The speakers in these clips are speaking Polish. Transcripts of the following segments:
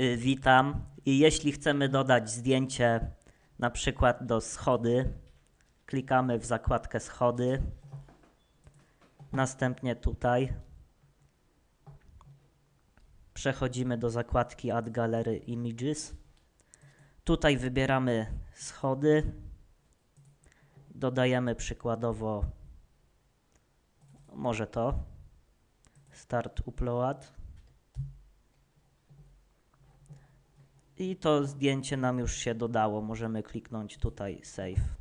Y, Witam. I jeśli chcemy dodać zdjęcie na przykład do schody, klikamy w zakładkę schody. Następnie tutaj przechodzimy do zakładki Add Gallery Images. Tutaj wybieramy schody. Dodajemy przykładowo może to. Start upload. I to zdjęcie nam już się dodało. Możemy kliknąć tutaj save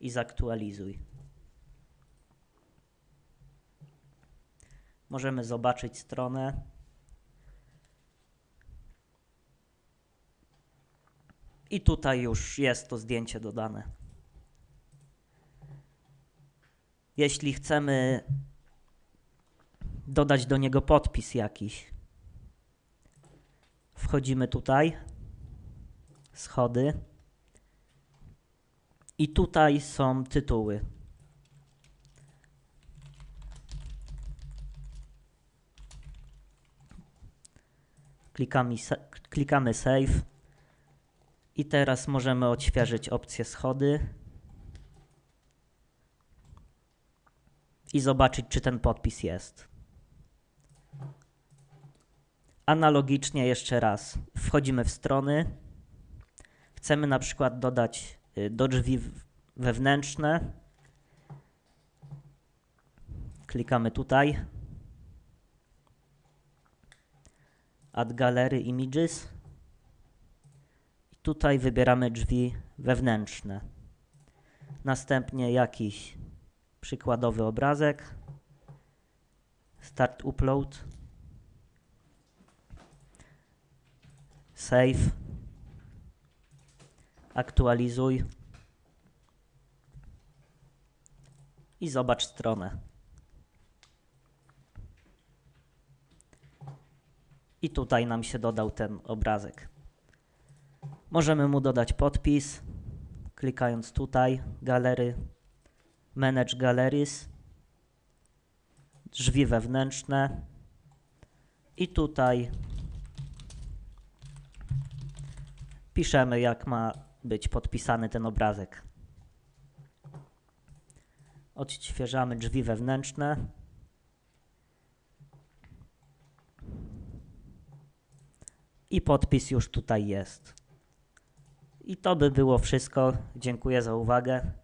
i zaktualizuj. Możemy zobaczyć stronę. I tutaj już jest to zdjęcie dodane. Jeśli chcemy dodać do niego podpis jakiś, wchodzimy tutaj, schody i tutaj są tytuły. Klikamy, sa- klikamy save i teraz możemy odświeżyć opcję schody i zobaczyć, czy ten podpis jest. Analogicznie jeszcze raz wchodzimy w strony. Chcemy na przykład dodać y, do drzwi wewnętrzne. Klikamy tutaj. Add Gallery Images. I tutaj wybieramy drzwi wewnętrzne. Następnie jakiś przykładowy obrazek. Start upload. Save. Aktualizuj. I zobacz stronę. I tutaj nam się dodał ten obrazek. Możemy mu dodać podpis, klikając tutaj, galery, Manage Galleries, drzwi wewnętrzne i tutaj piszemy, jak ma być podpisany ten obrazek. Odświeżamy drzwi wewnętrzne. I podpis już tutaj jest. I to by było wszystko. Dziękuję za uwagę.